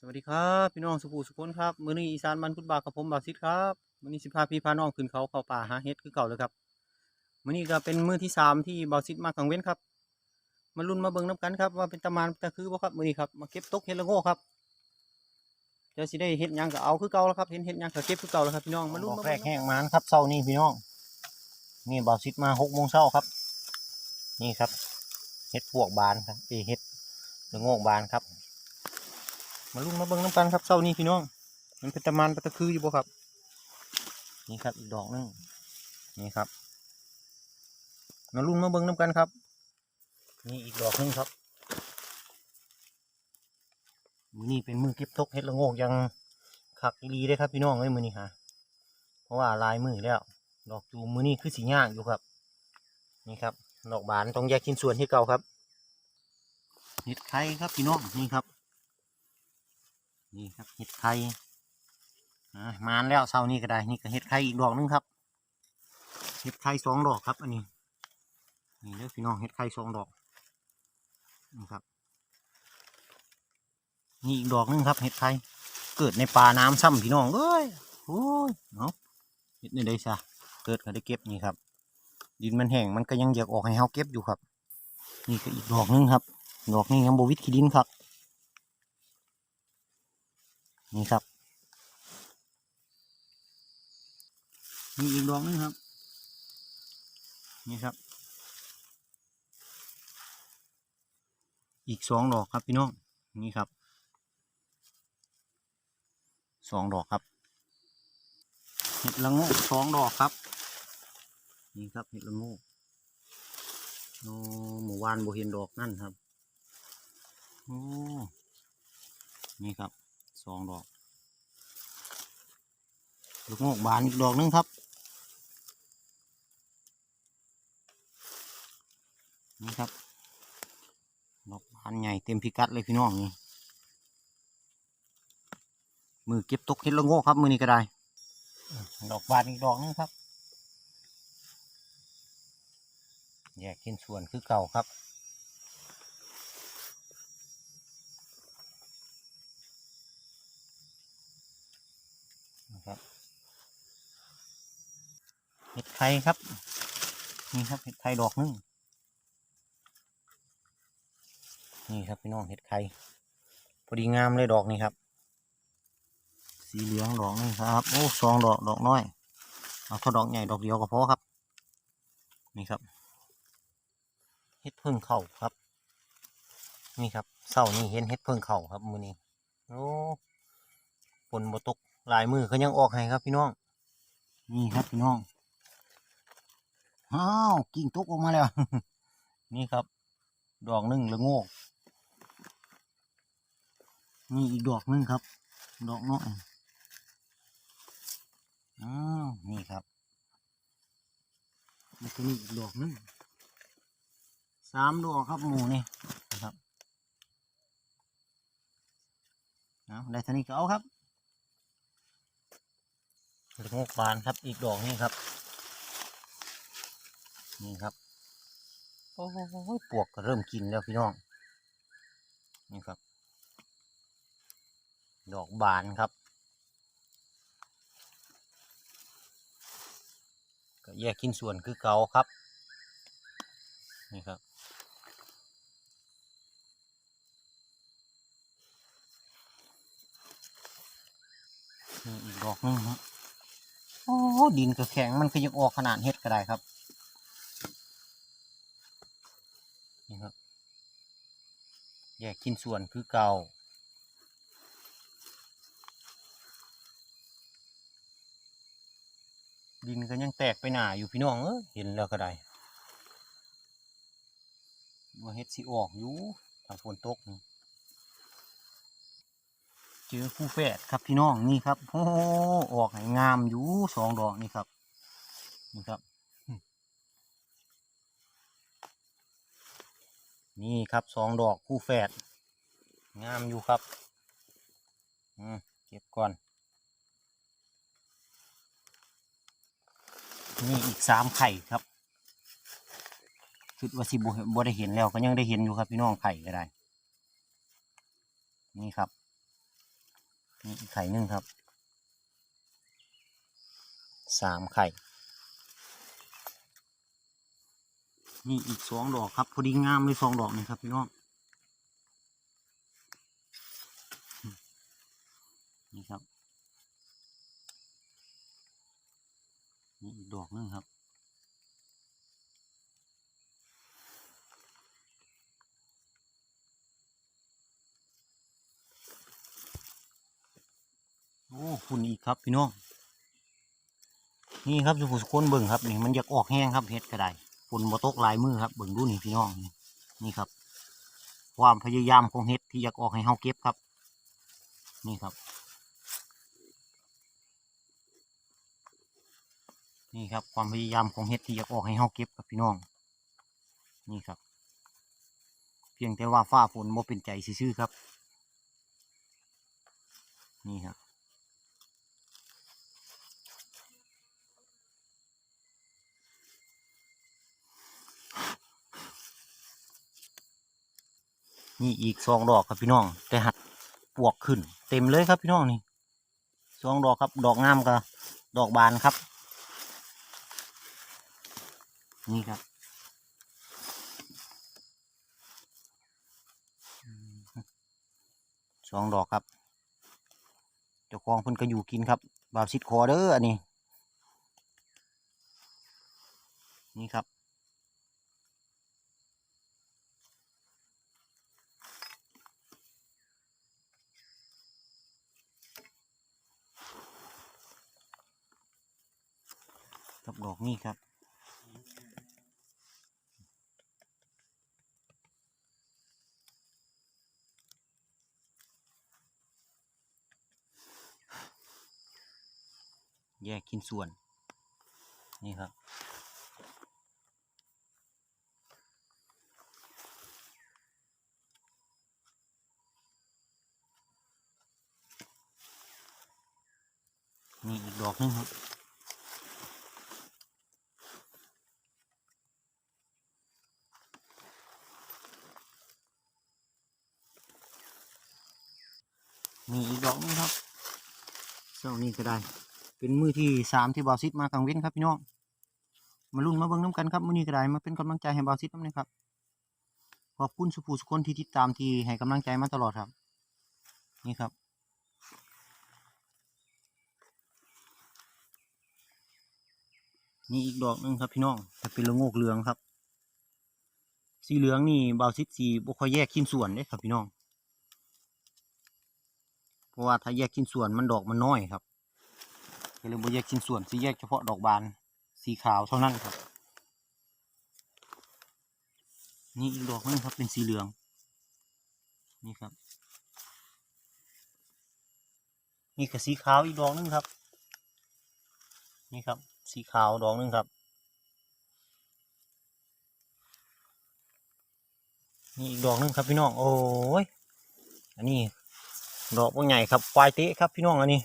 สวัสดีครับพี่น้องสุภูสุพนครับมือนี้อีสานมันพุทธบากับผมบาซิดครับมือนี้สิพาพี่พาน้องขึ้นเขาเข้าป่าหาเห็ดคือเก่าเลยครับมือนี้ก็เป็นมื้อที่สามที่บาซิดมากลางเว้นครับมาลุ้นมาเบิ่งน้กันครับว่าเป็นตะมานตะคือบ่ครับมือนี้ครับมาเก็บตกเห็ดละโง่ครับเดี๋ยวสิได้เห็ดยังก็เอาคือเก่าแล้วครับเห็นเห็ดยังก็เก็บคือเก่าแล้วครับพี่น้องมาลุ้นมาแรกแห้งมานครับเช้านี้พี่น้อง นี่บาซิดมา6โมงเช้าครับ นี่ครับเห็ดปวกบานครับเอยเห็ดละโง่บานครับ มาลุ้มาเบิ่งน้ำกันครับเช้านี้พี่น้อง มันเป็นตะมันเป็นตะคืออยู่บ่ครับ นี่ครับอีกดอกหนึงนี่ครับมาลุ้มาเบิ่งน้ำกันครับ นี่อีกดอกหนึงครับมือนี้เป็นมือเก็บตกเห็ดละโงกยังคักลีได้ครับพี่น้องเอ้ยมือนี้ฮะเพราะว่าลายมือแล้ว ดอกจูมือนี้คือสีย่างอยู่ครับ นี่ครับ ดอกบานต้องแยกชิ้นส่วนให้เก่าครับเห็ดไข่ครับพี่น้องนี่ครับ นี่ครับเห็ดไข่มาแล้วเสานี้ก็ได้ นี่ก็เห็ดไข่อีกดอกหนึงครับ เห็ดไข่สองดอกครับ อันนี้ นี่เด้อพี่น้องเห็ดไข่สองดอกนี่ครับ นี่อีกดอกหนึงครับเห็ดไข่เกิดในป่าน้ำซ้ำพี่น้องเอ้ยโอ้ยเนาะเห็ดในได้ซะเกิดก็ได้เก็บนี่ครับ ดินมันแห้งมันก็ยังอยากออกให้เฮาเก็บอยู่ครับ นี่ก็อีกดอกหนึงครับ ดอกนี้ยังบวิดขี้ดินครับ นี่ครับมีอีกดอกนึงครับ นี่ครับ อีกสองดอกครับพี่น้อง นี่ครับ สองดอกครับ เห็ดละโงกสองดอกครับ นี่ครับเห็ดละโงกโอ้หมู่วานโบเห็นดอกนั่นครับ โอ้ นี่ครับ สองดอก ลูกโงกบานอีกดอกหนึงครับนี่ครับ ดอกบานใหญ่เต็มพิกัดเลยพี่น้องนี่ มือเก็บตกเห็ดละโงกครับ มือนี้ก็ได้ ดอกบานอีกดอกหนึงครับ แยกชิ้นส่วนคือเก่าครับ ห็ดไข่ครับ นี่ครับเห็ดไข่ดอกหนึงนี่ครับพี่น้องเห็ดไข่พอดีงามเลยดอกนี้ครับ สีเหลืองดอกนึงครับโอ้สองดอกดอกน้อยเอาเท่าดอกใหญ่ดอกเดียวก็พอครับ นี่ครับเห็ดเพิ่งเข่าครับ นี่ครับเศร้านี่เห็นเห็ดเพิ่งเข่าครับมือนี้โอ้ฝนบตกลายมือเขายังออกให้ครับพี่น้อง นี่ครับพี่น้อง อ้าวกิ่งตกออกมาแล้ว นี่ครับ ดอกหนึ่งละโงกนี่อีกดอกหนึ่งครับ ดอกน้อยอ้าวนี่ครับแล้วก็มีอีกดอกหนึ่งสามดอกครับหมูนี่นะครับเอาได้ท่านี้ก็เอาครับโงกบานครับอีกดอกนี่ครับ นี่ครับ โอ้ยปวกก็เริ่มกินแล้วพี่น้อง นี่ครับ ดอกบานครับ ก็แยกกินส่วนคือเกาครับ นี่ครับนี่อีกดอกหนึงครับโอ้ดินก็แข็งมันก็ยังออกขนาดเฮ็ดก็ได้ครับ นี่ครับ แยก ชิ้นส่วนคือเก่าดินก็ยังแตกไปหนาอยู่พี่น้องเออเห็นแล้วก็ได้ว่าเฮ็ดสิออกอยู่ถ้าฝนตกเจอคู่แฝดครับพี่น้องนี่ครับโอ้ออกให้งามอยู่สองดอกนี่ครับนี่ครับ นี่ครับสองดอกคู่แฝด งามอยู่ครับอืมเก็บก่อน นี่อีกสามไข่ครับคิดว่าสิบ่บ่ได้เห็นแล้วก็ยังได้เห็นอยู่ครับพี่น้องไข่ก็ได้ นี่ครับนี่อีกไข่หนึ่งครับสามไข่นี่อีกสองดอกครับพอดีงามเลยสองดอกนี่ครับพี่น้อง นี่ครับนี่อีกดอกนึงครับ โอ้คุณอีกครับพี่น้องนี่ครับสุขุสุคนเบิ่งครับนี่มันอยากออกแห้งครับเฮ็ดก็ได้ฝนบ่ตกลายมือครับเบิ่งดูนี่พี่น้องนี่นี่ครับ ความพยายามของเฮ็ดที่อยากออกให้เฮาเก็บครับ นี่ครับ นี่ครับความพยายามของเฮ็ดที่อยากออกให้เฮาเก็บครับพี่น้อง นี่ครับ เพียงแต่ว่าฟ้าฝนบ่เป็นใจซื่อครับ นี่ครับนี่อีกสองดอกครับพี่น้อง แต่หัดปวกขึ้น เต็มเลยครับพี่น้องนี่สองดอกครับ ดอกงามกับดอกบานครับ นี่ครับสองดอกครับเจ้าของเพิ่นก็อยู่กินครับบาวซิดคอเด้ออันนี้ นี่ครับกับดอกนี่ครับินส่วน นี่ครับ นี่อีกดอกนึงครับมีอีกดอกนึงครับเจ้านี่ก็ได้ เป็นมือที่สามที่บาซิดมากลางเว้นครับพี่น้องมาลุ้นมาเบิ่งน้ำกันครับมือนี้ก็ได้มาเป็นกำลังใจให้บาซิดน้ำนะครับขอบคุณสุภูสุคนที่ติดตามที่ให้กำลังใจมาตลอดครับ นี่ครับนี่อีกดอกหนึงครับพี่น้องจะเป็นละโงกเหลืองครับ สีเหลืองนี่บาซิดสีบุคอยแยกชิ้นส่วนเด้ครับพี่น้อง เพราะว่าถ้าแยกชิ้นส่วนมันดอกมันน้อยครับ ก็เลยบแยกชิ้นส่วนสิแยกเฉพาะดอกบานสีขาวเท่านั้นครับ นี่อีกดอกหนึงครับเป็นสีเหลือง นี่ครับ นี่ก็สีขาวอีกดอกหนึงครับ นี่ครับ สีขาวดอกหนึงครับ นี่อีกดอกหนึงครับพี่น้อง โอ้ย อันนี้ดอกว่าใหญ่ครับควายเตะครับพี่น้องอันนี้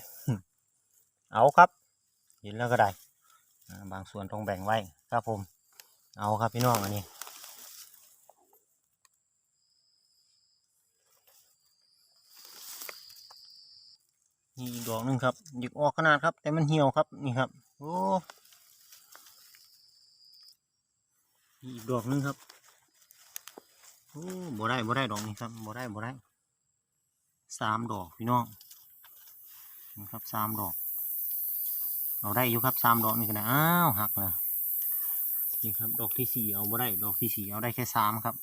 เอาครับเห็นแล้วก็ได้ บางส่วนต้องแบ่งไว้ครับผม เอาครับพี่น้องอันนี้นี่อีกดอกหนึงครับหยิกออกขนาดครับ แต่มันเหี่ยวครับนี่ครับโอ้นี่อีกดอกหนึงครับโอ้บ่ได้บ่ได้ดอกนี้ครับบ่ได้บ่ได้สามดอกพี่น้องนะครับสามดอก เอาได้อยู่ครับสามดอกนี่ก็ได้อ้าวหักแล้วนี่ครับดอกที่สี่เอาบ่ได้ดอกที่สี่เอาได้แค่สามครับ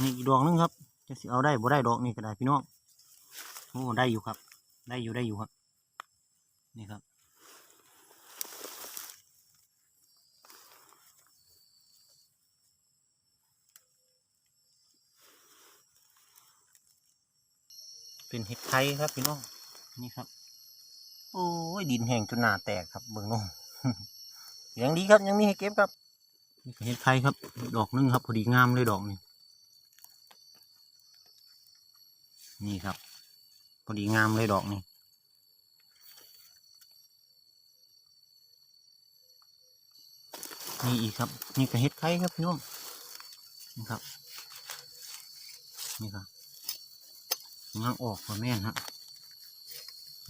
นี่อีกดอกหนึงครับจะสิเอาได้บ่ได้ดอกนี่ก็ได้พี่น้องโอ้ได้อยู่ครับ ได้อยู่ได้อยู่ครับ นี่ครับเป็นเห็ดไข่ครับพี่น้อง นี่ครับ โอ้ยดินแห้งจนหนาแตกครับเบิ่งน้องยังดีครับยังมีให้เก็บครับนี่ก็เห็ดไข่ครับ ดอกหนึงครับพอดีงามเลยดอกนี้นี่ครับพอดีงามเลยดอกนี้นี่อีกครับ นี่ก็เห็ดไข่ครับพี่น้องนี่ครับ นี่ครับยังออกมาแม่นฮะ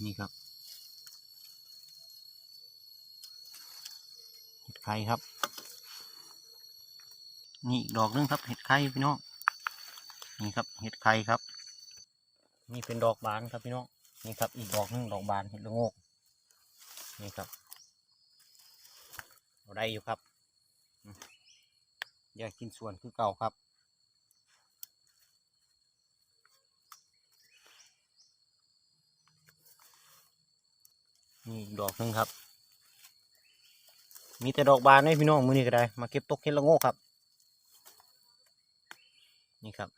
นี่ครับเห็ดไข่ครับ นี่อีกดอกนึงครับ เห็ดไข่พี่น้องนี่ครับเห็ดไข่ครับ นี่เป็นดอกบานครับพี่น้องนี่ครับ อีกดอกนึงดอกบานเห็ดละโงกนี่ครับเอาได้อยู่ครับอยากกินส่วนคือเก่าครับ นี่ดอกหนึงครับ มีแต่ดอกบานให้พี่น้องมือนี้ก็ได้ มาเก็บตกเห็ดละโงกครับ นี่ครับ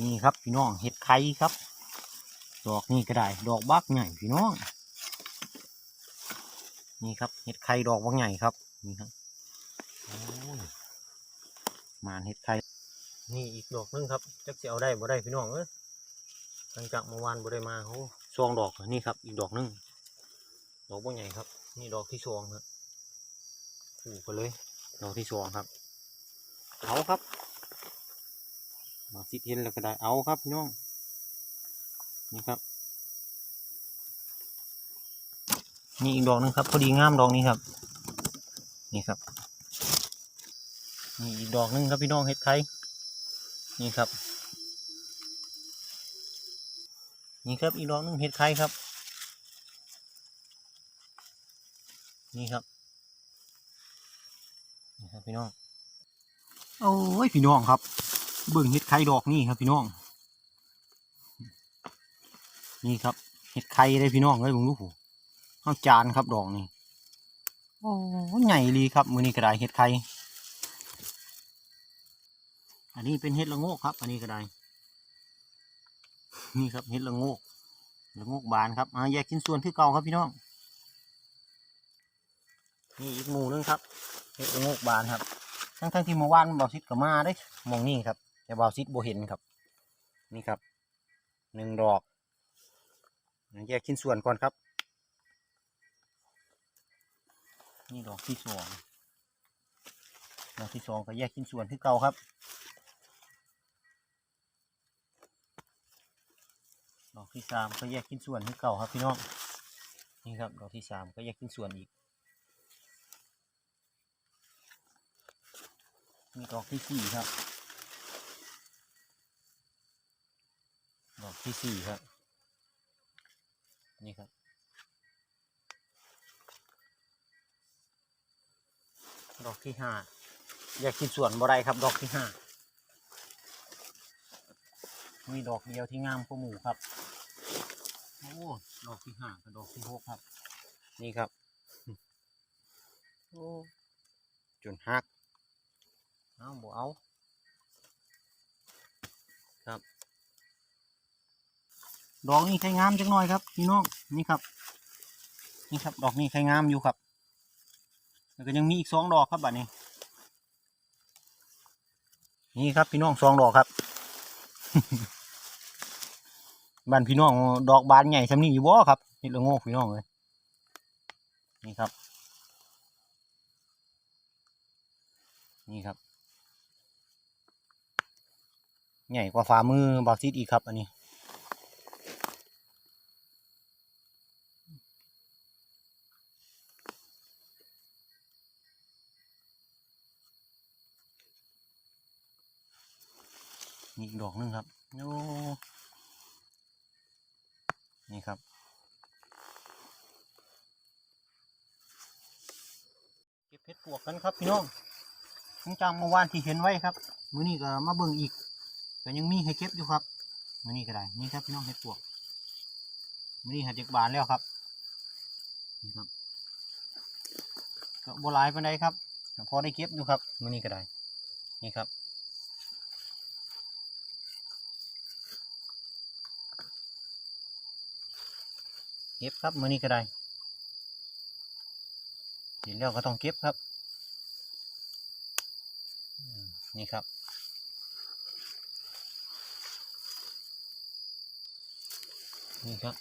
นี่ครับพี่น้องเห็ดไข่ครับ ดอกนี่ก็ได้ ดอกบักใหญ่พี่น้อง นี่ครับเห็ดไข่ดอกบักใหญ่ครับ นี่ครับมาเห็ดไข่ นี่อีกดอกหนึงครับจักจะเอาได้บ่ได้พี่น้องเอ้ยหลังจากเมื่อวานบ่ได้มาเขาซองดอกนี่ครับ อีกดอกหนึงดอกบ่ใหญ่ครับ นี่ดอกที่สองครับคู่กันเลย ดอกที่สองครับเอาครับดอกสิเห็นแล้วก็ได้เอาครับพี่น้องนี่ครับนี่อีกดอกหนึงครับพอดีงามดอกนี้ครับ นี่ครับนี่อีกดอกหนึงครับพี่น้องเห็ดไข่ นี่ครับ นี่ครับอีกดอกนึงเห็ดไข่ครับ นี่ครับนี่ครับพี่น้องโอ้ยพี่น้องครับ เบิ่งเห็ดไข่ดอกนี่ครับพี่น้อง นี่ครับเห็ดไข่เลยพี่น้องเลยผมรู้ผูข้าวจานครับดอกนี่โอ้ใหญ่ลีครับมือนี้กระไดเห็ดไข่ อันนี้เป็นเห็ดละโงกครับ อันนี้ก็ได้ นี่ครับเห็ดละโงกละโงกบานครับอ่าแยกชิ้นส่วนที่เก่าครับพี่น้อง นี่อีกหมู่นึงครับเห็ดละโงกบานครับ ทั้งทั้งที่เมื่อวานบาวซิดก็มาได้มองนี่ครับ แต่บาวซิดโบเห็นครับ นี่ครับ หนึ่งดอก แยกชิ้นส่วนก่อนครับ นี่ดอกที่สองดอกที่สองก็แยกชิ้นส่วนที่เก่าครับ ดอกที่สามก็แยกชิ้นส่วนที่เก่าครับพี่น้องนี่ครับดอกที่สามก็แยกชิ้นส่วนอีกมีดอกที่สี่ครับ ดอกที่สี่ครับ นี่ครับดอกที่ห้าแยกชิ้นส่วนบ่ได้ครับ ดอกที่ห้า มีดอกเดียวที่งามกว่าหมู่ครับ โอ้ดอกที่ห้ากับดอกที่หกครับ นี่ครับโอ้จนหักเอาบ่เอา ครับ ดอกนี้ใครงามจังหน่อยครับพี่น้องนี่ครับ นี่ครับ ดอกนี้ใครงามอยู่ครับ แล้วก็ยังมีอีกสองดอกครับบัดนี้ นี่ครับพี่น้องสองดอกครับ บ้านพี่น้องดอกบานใหญ่สำนี้อยู่บ่ครับเห็ดละโงกพี่น้องเลยนี่ครับ นี่ครับ ใหญ่กว่าฝ่ามือบาซิดอีกครับ อันนี้มีอีกดอกหนึงครับโอ้ นี่ครับ เก็บเพชรปวกกันครับพี่น้องทั้งจังเมื่อวานที่เห็นไว้ครับ มื้อนี้ก็มาเบิ่งอีกก็ยังมีให้เก็บอยู่ครับ มื้อนี้ก็ได้ นี่ครับพี่น้องเห็ดปวก มื้อนี้หัดเด็กบานแล้วครับ นี่ครับก็โบหลายปานใดครับ พอได้เก็บอยู่ครับ มื้อนี้ก็ได้ นี่ครับ เก็บครับมือนี้ก็ได้เห็นแล้วก็ต้องเก็บครับ นี่ครับ นี่ครับ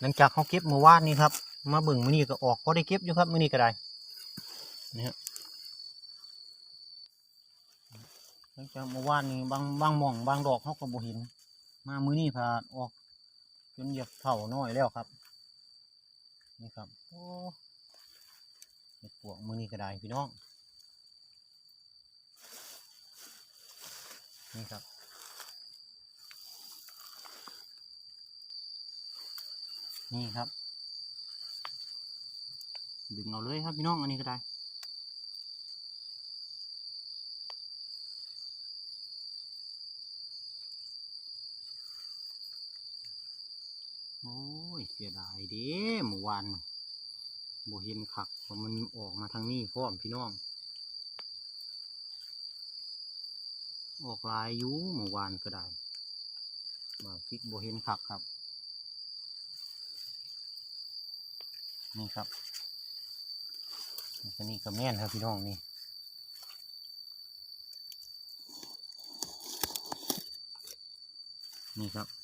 หลังจากเขาเก็บเมื่อวานนี้ครับ มาเบิ่งมือนี้ก็ออกพอได้เก็บอยู่ครับมือนี้ก็ได้นี่ฮะลังจากเมื่อวานนี้บางบางหม่องบางดอกเขาก็บ่เห็นมามือนี้พาออกจนเหยียบเท่าน้อยแล้วครับ นี่ครับโอ้เห็ดปวกมือนี้ก็ได้พี่น้องนี่ครับนี่ครับดึงเอาเลยครับพี่น้องอันนี้ก็ได้โอ้ ยเสียดายเด้เมื่วานบเห็นคักว่ามันออกมาทางนี้พร้อมพี่น้อง ออกลายยู่เมื่วานก็ได้มาฟิกบเห็นคักครับ นี่ครับอันนี้ก็แม่นครับพี่น้องนี่นี่ครับ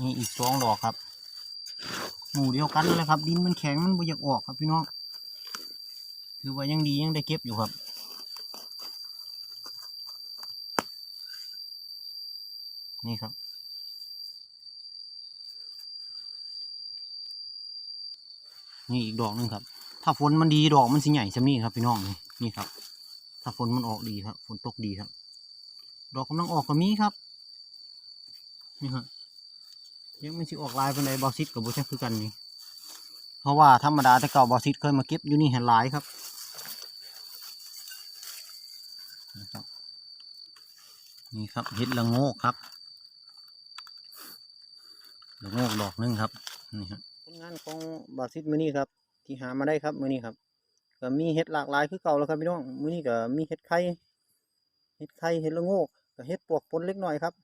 นี่อีกสองดอกครับ หมู่เดียวกันนั่นแหละครับ ดินมันแข็งมันบ่อยากออกครับพี่น้องถือว่ายังดียังได้เก็บอยู่ครับนี่ครับ นี่อีกดอกนึงครับ ถ้าฝนมันดีดอกมันสิใหญ่ซำนี้ครับพี่น้องนี่นี่ครับ ถ้าฝนมันออกดีครับฝนตกดีครับ ดอกกำลังออกก็มีครับ นี่ครับ ยังไม่สิออกลายเป็นไดบอซิดกับโบชักคือกันนี่เพราะว่าธรรมดาแต่เก่าบอซิดเคยมาเก็บอยู่นี่เห็นหลายครับนี่ครับเห็ดละโงกครับละโงกดอกหนึงครับนี่ครับผลงานของบาซิดมือนี้ครับ ที่หามาได้ครับมือนี้ครับก็มีเห็ดหลากหลายคือเก่าแล้วครับพี่น้องมือนี้ก็มีเห็ดไข่เห็ดไข่เห็ดละโงกกับเห็ดปวกปนเล็กน้อยครับ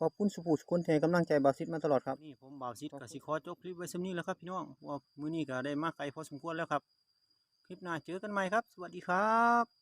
ขอบคุณสุภูสุคนที่ให้กำลังใจบาซิดมาตลอดครับ นี่ผมบาซิดกับสิขอจบคลิปไว้สำนี้แล้วครับพี่น้องว่ามือนี้ก็ได้มาไกลพอสมควรแล้วครับ คลิปหน้าเจอกันใหม่ครับ สวัสดีครับ